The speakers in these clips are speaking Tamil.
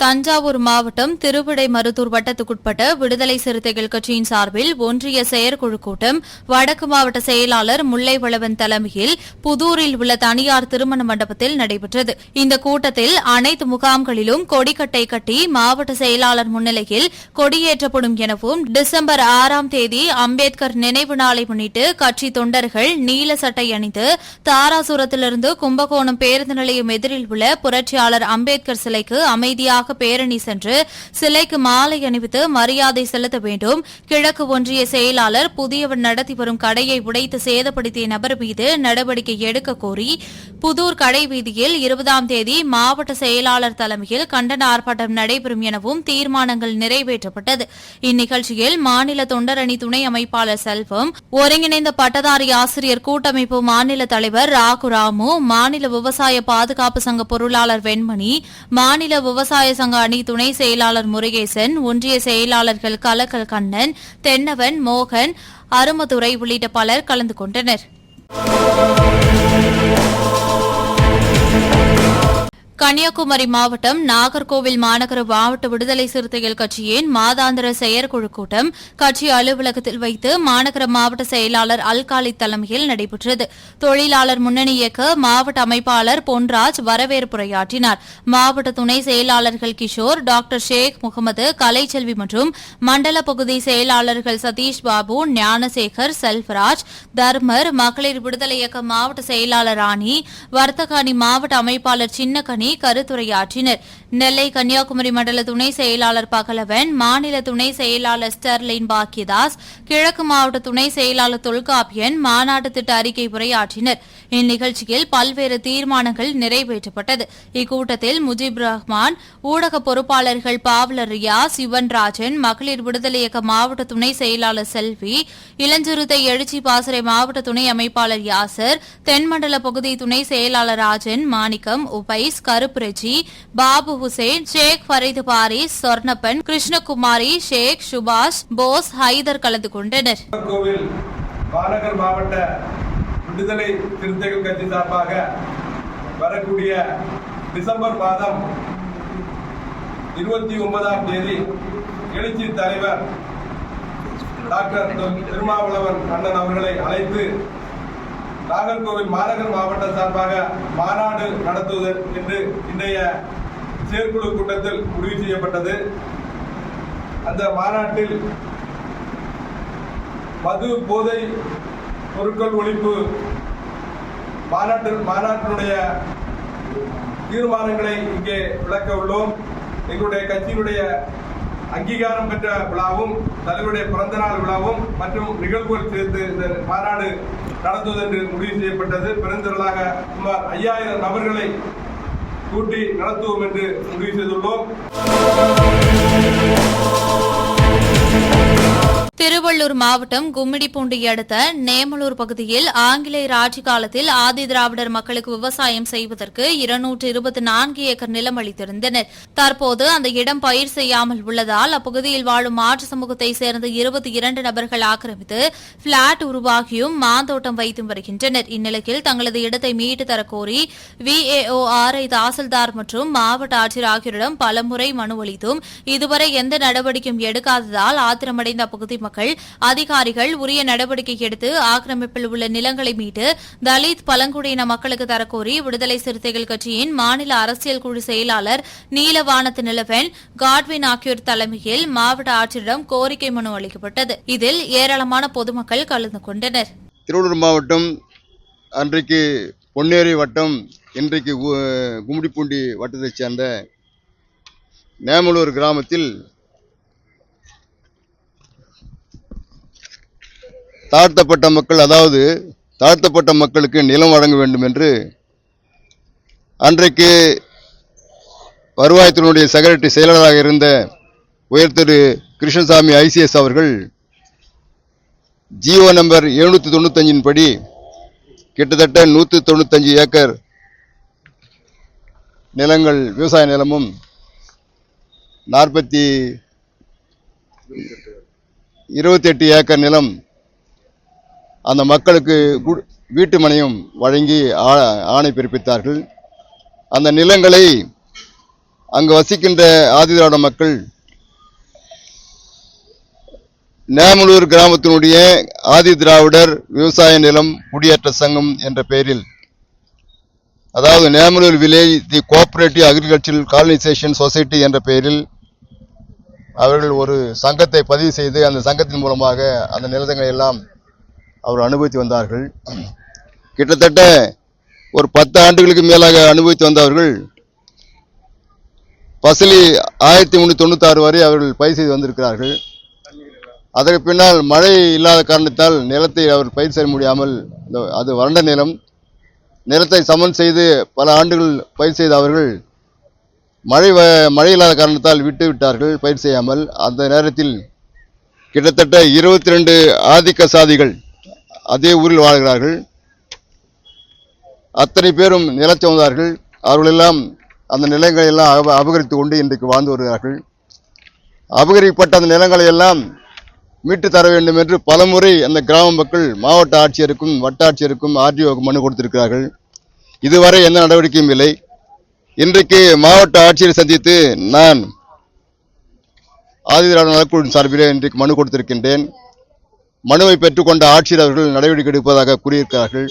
தஞ்சாவூர் மாவட்டம் திருவிடைமருதூர் வட்டத்துக்குட்பட்ட விடுதலை சிறுத்தைகள் கட்சியின் சார்பில் ஒன்றிய செயற்குழு கூட்டம் வடக்கு மாவட்ட செயலாளர் முல்லைவளவன் தலைமையில் புதூரில் உள்ள தனியார் திருமண மண்டபத்தில் நடைபெற்றது. இந்த கூட்டத்தில் அனைத்து முகாம்களிலும் கொடிக்கட்டை கட்டி மாவட்ட செயலாளர் முன்னிலையில் கொடியேற்றப்படும் எனவும் டிசம்பர் ஆறாம் தேதி அம்பேத்கர் நினைவு நாளை முன்னிட்டு கட்சி தொண்டர்கள் நீல சட்டை அணிந்து தாராசுரத்திலிருந்து கும்பகோணம் பேருந்து நிலையம் எதிரில் உள்ள புரட்சியாளர் அம்பேத்கர் சிலைக்கு அமைதியாக பேரணி சென்று சிலைக்கு மாலை அணிவித்து மரியாதை செலுத்த வேண்டும். கிழக்கு ஒன்றிய செயலாளர் புதியவர் நடத்தி வரும் கடையை உடைத்து சேதப்படுத்திய நபர் மீது நடவடிக்கை எடுக்க கோரி புதூர் கடை வீதியில் இருபதாம் தேதி மாவட்ட செயலாளர் தலைமையில் கண்டன ஆர்ப்பாட்டம் நடைபெறும் எனவும் தீர்மானங்கள் நிறைவேற்றப்பட்டது. இந்நிகழ்ச்சியில் மாநில தொண்டரணி துணை அமைப்பாளர் செல்வம் ஒருங்கிணைந்த பட்டதாரி ஆசிரியர் கூட்டமைப்பு மாநில தலைவர் ராகு ராமு மாநில விவசாய பாதுகாப்பு சங்க பொருளாளர் வெண்மணி மாநில விவசாய சங்க அணி துணை செயலாளர் முருகேசன் ஒன்றிய செயலாளர்கள் கலக்கல் கண்ணன் தென்னவன் மோகன் அருமதுரை உள்ளிட்ட பலர் கலந்து கொண்டனர். கன்னியாகுமரி மாவட்டம் நாகர்கோவில் மாநகர மாவட்ட விடுதலை சிறுத்தைகள் கட்சியின் மாதாந்திர செயற்குழு கூட்டம் கட்சி அலுவலகத்தில் வைத்து மாநகர மாவட்ட செயலாளர் அல்காலி தலைமையில் நடைபெற்றது. தொழிலாளர் முன்னணி இயக்க மாவட்ட அமைப்பாளர் பொன்ராஜ் வரவேற்புரையாற்றினார். மாவட்ட துணை செயலாளர்கள் கிஷோர் டாக்டர் ஷேக் முகமது கலைச்செல்வி மற்றும் மண்டல பகுதி செயலாளர்கள் சதீஷ் பாபு ஞானசேகர் செல்வராஜ் தர்மர் மகளிர் விடுதலை இயக்க மாவட்ட செயலாளர் ராணி வர்த்தகணி மாவட்ட அமைப்பாளர் சின்னக்கனி கருத்துரையாற்றினர். நெல்லை கன்னியாகுமரி மண்டல துணை செயலாளர் பகலவன் மாநில துணை செயலாளர் ஸ்டெர்லின் பாக்கியதாஸ் கிழக்கு மாவட்ட துணை செயலாளர் தொல்காப்பியன் மாநாட்டு திட்ட அறிக்கை உரையாற்றினர். இந்நிகழ்ச்சியில் பல்வேறு தீர்மானங்கள் நிறைவேற்றப்பட்டது. இக்கூட்டத்தில் முஜிப் ரஹ்மான் ஊடக பொறுப்பாளர்கள் பாவலர் ரியாஸ் யுவன்ராஜன் மகளிர் விடுதலை இயக்க மாவட்ட துணை செயலாளர் செல்வி இளஞ்சிறுத்தை எழுச்சி பாசறை மாவட்ட துணை அமைப்பாளர் யாசர் தென்மண்டல பகுதி துணை செயலாளர் ராஜன் மாணிக்கம் உபைஸ் கருப்புரட்சி பாபு ஹுசேன் ஷேக் ஃபரீது பாரி சொர்ணப்பன் கிருஷ்ணகுமாரி ஷேக் சுபாஷ் போஸ் ஹைதர் கலந்து கொண்டனர். கோவில் பாலகர் மாவட்ட விடுதலை சிறுத்தைகள் கட்சி சார்பாக வரக்கூடிய டிசம்பர் மாதம் இருபத்தி ஒன்பதாம் தேதி எழுச்சி தலைவர் டாக்டர் திருமாவளவன் அண்ணன் அவர்களை அழைத்து நாகர்கோவில் மாநகர் மாவட்ட சார்பாக மாநாடு நடத்துவது என்று இன்றைய செயற்குழு கூட்டத்தில் முடிவு செய்யப்பட்டது. அந்த மாநாட்டில் மது போதை பொருட்கள் ஒழிப்பு மாநாட்டு மாநாட்டினுடைய தீர்மானங்களை இங்கே விளக்க உள்ளோம். எங்களுடைய கட்சியினுடைய அங்கீகாரம் பெற்ற விழாவும் தலைவருடைய பிறந்தநாள் விழாவும் மற்றும் நிகழ்வுகள் சேர்த்து இந்த மாநாடு நடத்துவது என்று முடிவு செய்யப்பட்டது. பெருந்திரளாக சுமார் ஐயாயிரம் நபர்களை கூட்டி நடத்துவோம் என்று முடிவு செய்துள்ளோம். திருவள்ளூர் மாவட்டம் கும்மிடிப்பூண்டி அடுத்த நேமலூர் பகுதியில் ஆங்கிலேயர் ஆட்சி காலத்தில் ஆதி திராவிடர் மக்களுக்கு விவசாயம் செய்வதற்கு இருநூற்று இருபத்தி நான்கு ஏக்கர் நிலம் அளித்திருந்தனர். தற்போது அந்த இடம் பயிர் செய்யாமல் உள்ளதால் அப்பகுதியில் வாழும் மாற்று சமூகத்தை சேர்ந்த இருபத்தி இரண்டு நபர்கள் ஆக்கிரமித்து பிளாட் உருவாகியும் மாந்தோட்டம் வைத்தும் வருகின்றனர். இந்நிலையில் தங்களது இடத்தை மீட்டு தரக்கோரி விஏஓஆர்ஐ தாசில்தார் மற்றும் மாவட்ட ஆட்சியர் ஆகியோரிடம் பலமுறை மனு அளித்தும் இதுவரை எந்த நடவடிக்கையும் எடுக்காததால் ஆத்திரமடைந்த அப்பகுதி மக்கள் பொதுமக்கள் அதிகாரிகள் உரிய நடவடிக்கை எடுத்து ஆக்கிரமிப்பில் உள்ள நிலங்களை மீட்டு தலித் பழங்குடியின மக்களுக்கு தரக்கோரி விடுதலை சிறுத்தைகள் கட்சியின் மாநில அரசியல் குழு செயலாளர் நீலவானத்து நிலவன் காட்வின் ஆகியோர் தலைமையில் மாவட்ட ஆட்சியரிடம் கோரிக்கை மனு அளிக்கப்பட்டது. இதில் ஏராளமான பொதுமக்கள் கலந்து கொண்டனர். திருவள்ளூர் மாவட்டம் அன்றைக்கு பொன்னேரி வட்டம் இன்றைக்கு கும்மிடிப்பூண்டி வட்டத்தைச் சேர்ந்த நேமலூர் கிராமத்தில் தாழ்த்தப்பட்ட மக்கள் அதாவது தாழ்த்தப்பட்ட மக்களுக்கு நிலம் வழங்க வேண்டும் என்று அன்றைக்கு வருவாய்த்துறையினுடைய செக்ரட்டரி செயலாளராக இருந்த உயர் திரு கிருஷ்ணசாமி ஐசிஎஸ் அவர்கள் ஜியோ நம்பர் எழுநூற்றி தொண்ணூத்தஞ்சின் படி கிட்டத்தட்ட நூற்றி தொண்ணூத்தஞ்சு ஏக்கர் நிலங்கள் விவசாய நிலமும் நாற்பத்தி இருபத்தெட்டு ஏக்கர் நிலம் அந்த மக்களுக்கு வீட்டு மனையும் வழங்கி ஆ- ஆணை பிறப்பித்தார்கள். அந்த நிலங்களை அங்கு வசிக்கின்ற ஆதிதிராவிட மக்கள் நேமலூர் கிராமத்தினுடைய ஆதி திராவிடர் விவசாய நிலம் குடியேற்ற சங்கம் என்ற பெயரில் அதாவது Nemalur village the cooperative agricultural colonisation society என்ற பெயரில் அவர்கள் ஒரு சங்கத்தை பதிவு செய்து அந்த சங்கத்தின் மூலமாக அந்த நிலங்களை எல்லாம் அவர் அனுபவித்து வந்தார்கள். கிட்டத்தட்ட ஒரு பத்து ஆண்டுகளுக்கு மேலாக அனுபவித்து வந்தவர்கள் பசிலி ஆயிரத்தி முந்நூற்றி தொண்ணூத்தாறு வரை அவர்கள் பயிர் செய்து வந்திருக்கிறார்கள். அதற்கு பின்னால் மழை இல்லாத காரணத்தால் நிலத்தை அவர் பயிர் செய்ய முடியாமல் அது வறண்ட நிலம் நிலத்தை சமன் செய்து பல ஆண்டுகள் பயிர் செய்த அவர்கள் மழை வ- மழை இல்லாத காரணத்தால் விட்டு விட்டார்கள் பயிர் செய்யாமல். அந்த நேரத்தில் கிட்டத்தட்ட இருபத்தி ரெண்டு ஆதிக்க சாதிகள் அதே ஊரில் வாழ்கிறார்கள். அத்தனை பேரும் நிலச்சொந்தார்கள் அவர்களெல்லாம் அந்த நிலங்களை எல்லாம் அப அபகரித்து கொண்டு இன்றைக்கு வாழ்ந்து வருகிறார்கள். அபகரிக்கப்பட்ட அந்த நிலங்களை எல்லாம் மீட்டு தர வேண்டும் என்று பலமுறை அந்த கிராம மக்கள் மாவட்ட ஆட்சியருக்கும் வட்டாட்சியருக்கும் ஆர்டிஓக்கும் மனு கொடுத்திருக்கிறார்கள். இதுவரை எந்த நடவடிக்கையும் இல்லை. இன்றைக்கு மாவட்ட ஆட்சியரை சந்தித்து நான் ஆதிதிராவிட நலக்குழுவின் சார்பிலே இன்றைக்கு மனு கொடுத்திருக்கின்றேன். மனுவை பெற்றுக்கொண்ட ஆட்சியர் அவர்கள் நடவடிக்கை எடுப்பதாக கூறியிருக்கிறார்கள்.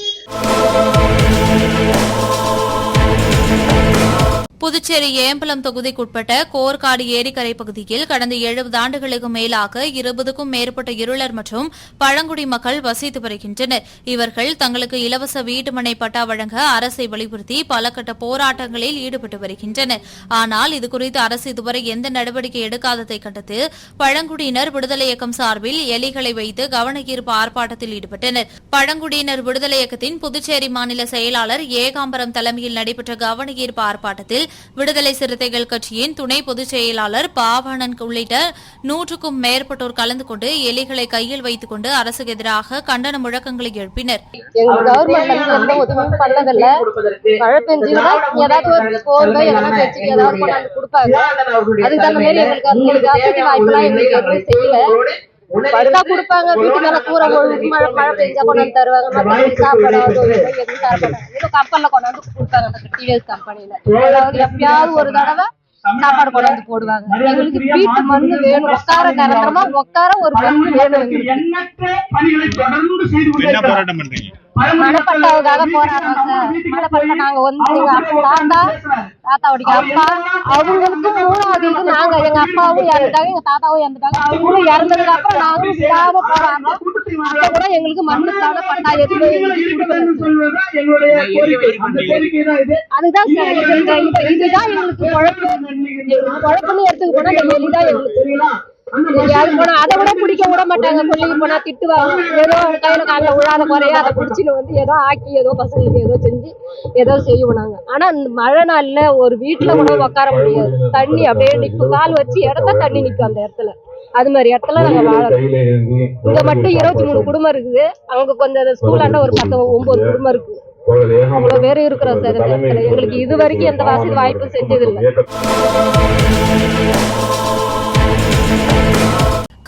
புதுச்சேரி ஏம்பலம் தொகுதிக்குட்பட்ட கோர்காடு ஏரிக்கரை பகுதியில் கடந்த எழுபது ஆண்டுகளுக்கு மேலாக இருபதுக்கும் மேற்பட்ட இருளர் மற்றும் பழங்குடி மக்கள் வசித்து வருகின்றனர். இவர்கள் தங்களுக்கு இலவச வீட்டுமனை பட்டா வழங்க அரசை வலியுறுத்தி பல கட்ட போராட்டங்களில் ஈடுபட்டு வருகின்றனர். ஆனால் இதுகுறித்து அரசு இதுவரை எந்த நடவடிக்கை எடுக்காததை கண்டித்து பழங்குடியினர் விடுதலை இயக்கம் சார்பில் எலிகளை வைத்து கவனகீர்ப்பு ஆர்ப்பாட்டத்தில் ஈடுபட்டனர். பழங்குடியினர் விடுதலை இயக்கத்தின் புதுச்சேரி மாநில செயலாளர் ஏகாம்பரம் தலைமையில் நடைபெற்ற கவனகீர்ப்பு ஆர்ப்பாட்டத்தில் விடுதலை சிறுத்தைகள் கட்சியின் துணை பொதுச் செயலாளர் பாவாணன் உள்ளிட்ட நூற்றுக்கும் மேற்பட்டோர் கலந்து கொண்டு எலிகளை கையில் வைத்துக் கொண்டு அரசுக்கு எதிராக கண்டன முழக்கங்களை எழுப்பினர். கொடுப்பாங்க. அதுக்கு தகுந்த மாதிரி எங்களுக்கு எங்களுக்கு வசதி வாய்ப்பெல்லாம் எங்களுக்கு எதுவும் செய்யல. படுதா கொடுப்பாங்க வீட்டு மேல கூரை மழை பெஞ்சா கொண்டாந்து தருவாங்க. மத்தபடி சாப்பாடு எதுவும் கொண்டாந்து கொடுப்பாங்க அந்த டிவிஎஸ் கம்பெனில அதாவது எப்பயாவது ஒரு தடவை சாப்பாடு கொண்டாந்து போடுவாங்க. எங்களுக்கு வீட்டு மண்ணு வேணும். உட்கார நிரந்தரமா உட்கார ஒரு மண்ணு வேணும் எங்களுக்கு. மழைப்பட்டாவுக்காக போராடுறோம் சார். மழைப்பட்ட நாங்க வந்து எங்க அப்பா தாத்தா தாத்தாவுடைய அப்பா அவங்களுக்கு மூணாவது நாங்க எங்க அப்பாவும் இறந்துட்டாங்க எங்க தாத்தாவும் இறந்துட்டாங்க. அவங்களும் இறந்ததுக்கு அப்புறம் நாங்களும் விடாம போராடுறோம் அப்ப கூட எங்களுக்கு மண்ணுக்கான பட்டா எதுவுமே அதுதான் சார் எங்களுக்கு இப்ப இதுதான் எங்களுக்கு குழப்பம். எங்களுக்கு குழப்பம்னு எடுத்துக்க போனா இந்த எலிதான் எங்களுக்கு அதை விட பிடிக்க விட மாட்டாங்க. கொல்லிக்கு போனா திட்டுவாங்க ஏதோ கையில காலில் விழாத குறைய அதை பிடிச்சின்னு வந்து ஏதோ ஆக்கி ஏதோ பசங்களுக்கு ஏதோ செஞ்சு ஏதோ செய்வோம் நாங்க. ஆனா இந்த மழை நாள்ல ஒரு வீட்டுல கூட உட்கார முடியாது. தண்ணி அப்படியே நிக்கும். கால் வச்சு இடத்த தண்ணி நிக்கும் அந்த இடத்துல. அது மாதிரி இடத்துல நாங்க வாழறோம். இங்க மட்டும் இருபத்தி மூணு குடும்பம் இருக்குது. அங்க கொஞ்சம் ஸ்கூலாண்ட ஒரு பத்து ஒன்பது குடும்பம் இருக்கு. அவ்வளவு பேர் இருக்கிறோம் சார் எங்களுக்கு இது வரைக்கும் எந்த வசதி வாய்ப்பும் செஞ்சது இல்லை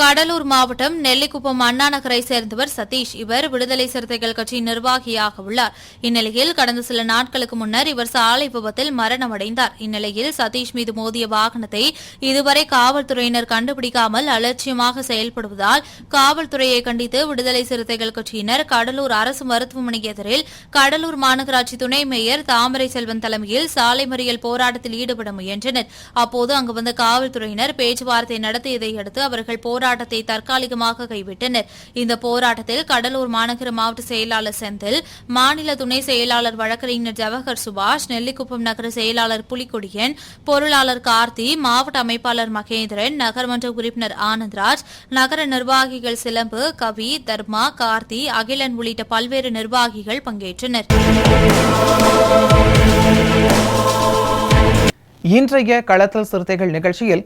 கடலூர் மாவட்டம் நெல்லிக்குப்பம் அண்ணா நகரை சேர்ந்தவர் சதீஷ். இவர் விடுதலை சிறுத்தைகள் கட்சியின் நிர்வாகியாக உள்ளார். இந்நிலையில் கடந்த சில நாட்களுக்கு முன்னர் இவர் சாலை விபத்தில் மரணமடைந்தார். இந்நிலையில் சதீஷ் மீது மோதிய வாகனத்தை இதுவரை காவல்துறையினர் கண்டுபிடிக்காமல் அலட்சியமாக செயல்படுவதால் காவல்துறையை கண்டித்து விடுதலை சிறுத்தைகள் கட்சியினர் கடலூர் அரசு மருத்துவமனை எதிரில் கடலூர் மாநகராட்சி துணை மேயர் தாமரை செல்வன் தலைமையில் சாலை மறியல் போராட்டத்தில் ஈடுபட முயன்றனர். அப்போது அங்கு வந்த காவல்துறையினர் பேச்சுவார்த்தை நடத்தியதை அடுத்து அவர்கள் போராட்டத்தை தற்காலிகமாக கைவிட்டனர். இந்த போராட்டத்தில் கடலூர் மாநகர மாவட்ட செயலாளர் செந்தில் மாநில துணை செயலாளர் வழக்கறிஞர் ஜவஹர் சுபாஷ் நெல்லிக்குப்பம் நகர செயலாளர் புலிக்கொடியன் பொருளாளர் கார்த்தி மாவட்ட அமைப்பாளர் மகேந்திரன் நகர்மன்ற உறுப்பினர் ஆனந்த்ராஜ் நகர நிர்வாகிகள் சிலம்பு கவி தர்மா கார்த்தி அகிலன் உள்ளிட்ட பல்வேறு நிர்வாகிகள் பங்கேற்றனர். இன்றைய களத்தல் சிறுத்தைகள் நிகழ்ச்சியில்